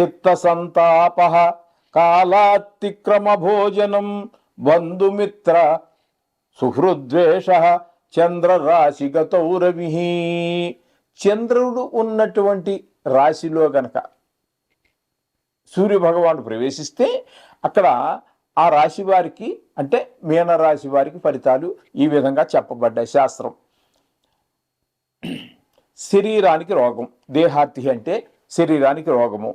చిత్తసంతాప కాలాతిక్రమ భోజనం బంధుమిత్ర సుహృద్వేష చంద్రరాశిగతౌ రవి చంద్రుడు ఉన్నటువంటి రాశిలో గనక సూర్యభగవానుడు ప్రవేశిస్తే అక్కడ ఆ రాశి వారికి అంటే మీనరాశి వారికి ఫలితాలు ఈ విధంగా చెప్పబడ్డాయి. శాస్త్రం. శరీరానికి రోగం. దేహార్తి అంటే శరీరానికి రోగము.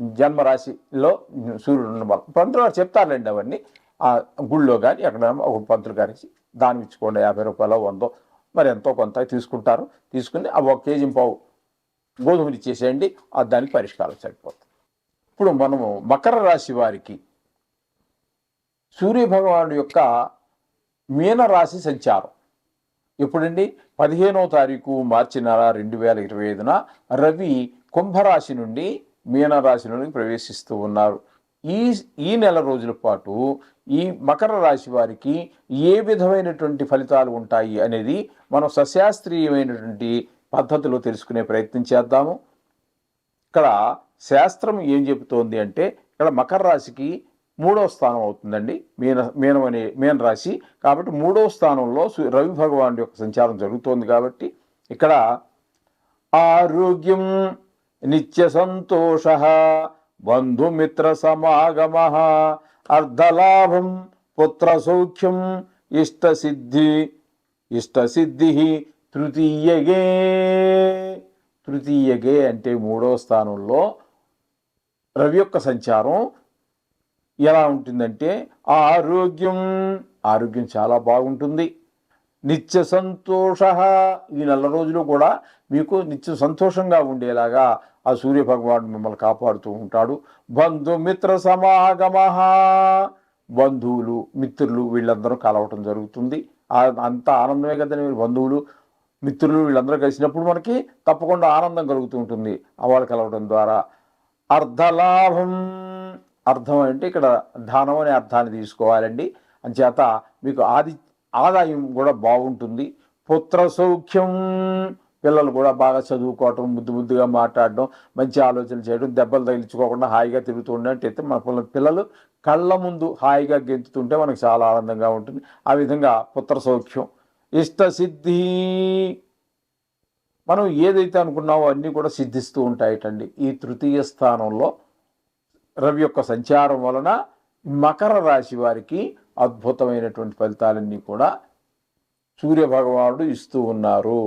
జన్మరాశిలో సూర్యుడు ఉన్న పంతులు గారు చెప్తారులేండి అవన్నీ. ఆ గుళ్ళో కానీ ఎక్కడ ఒక పంతులు గారికి దానం ఇచ్చుకోండి యాభై రూపాయలు వందో మరి ఎంతో కొంత తీసుకుంటారు. తీసుకుని ఆ ఒక కేజీ పావు గోధుమలు ఇచ్చేసేయండి ఆ దానికి పరిష్కారం సరిపోతుంది. ఇప్పుడు మనము మకర రాశి వారికి సూర్యభగవానుడు యొక్క మీనరాశి సంచారం. ఎప్పుడండి? పదిహేనో తారీఖు మార్చి నెల రెండు వేల ఇరవై ఐదున రవి కుంభరాశి నుండి మీనరాశిలోనికి ప్రవేశిస్తూ ఉన్నారు. ఈ ఈ నెల రోజుల పాటు ఈ మకర రాశి వారికి ఏ విధమైనటువంటి ఫలితాలు ఉంటాయి అనేది మనం సశాస్త్రీయమైనటువంటి పద్ధతిలో తెలుసుకునే ప్రయత్నం చేద్దాము. ఇక్కడ శాస్త్రం ఏం చెబుతోంది అంటే ఇక్కడ మకర రాశికి మూడవ స్థానం అవుతుందండి. మీన మీనం అనే మీన రాశి. కాబట్టి మూడవ స్థానంలో రవి భగవానుడి యొక్క సంచారం జరుగుతోంది కాబట్టి ఇక్కడ ఆరోగ్యం నిత్య సంతోష బంధుమిత్ర సమాగమ అర్ధలాభం పుత్ర సౌఖ్యం ఇష్టసిద్ధి ఇష్టసిద్ధి తృతీయగే తృతీయగే అంటే మూడవ స్థానంలో రవి యొక్క సంచారం ఎలా ఉంటుందంటే ఆరోగ్యం ఆరోగ్యం చాలా బాగుంటుంది. నిత్య సంతోష ఈ నెల రోజులు కూడా మీకు నిత్య సంతోషంగా ఉండేలాగా ఆ సూర్య భగవానుడు మిమ్మల్ని కాపాడుతూ ఉంటాడు. బంధుమిత్ర సమాగమ. బంధువులు మిత్రులు వీళ్ళందరూ కలవటం జరుగుతుంది. అంత ఆనందమే కదండి బంధువులు మిత్రులు వీళ్ళందరూ కలిసినప్పుడు మనకి తప్పకుండా ఆనందం కలుగుతూ ఉంటుంది. ఆ వాళ్ళు కలవడం ద్వారా అర్ధలాభం. అర్థం అంటే ఇక్కడ ధనం అనే అర్థాన్ని తీసుకోవాలండి. అంచేత మీకు ఆది ఆదాయం కూడా బాగుంటుంది. పుత్ర సౌఖ్యం. పిల్లలు కూడా బాగా చదువుకోవటం ముద్దు ముద్దుగా మాట్లాడడం మంచి ఆలోచన చేయడం దెబ్బలు తగిలించుకోకుండా హాయిగా తిరుగుతూ ఉన్నట్టయితే మన పిల్లలు కళ్ళ ముందు హాయిగా గెంతుతుంటే మనకు చాలా ఆనందంగా ఉంటుంది. ఆ విధంగా పుత్ర సౌఖ్యం ఇష్టసిద్ధి మనం ఏదైతే అనుకున్నామో అన్నీ కూడా సిద్ధిస్తూ ఉంటాయటండి. ఈ తృతీయ స్థానంలో రవి యొక్క సంచారం వలన మకర రాశి వారికి అద్భుతమైనటువంటి ఫలితాలన్నీ కూడా సూర్యభగవానుడు ఇస్తూ ఉన్నారు.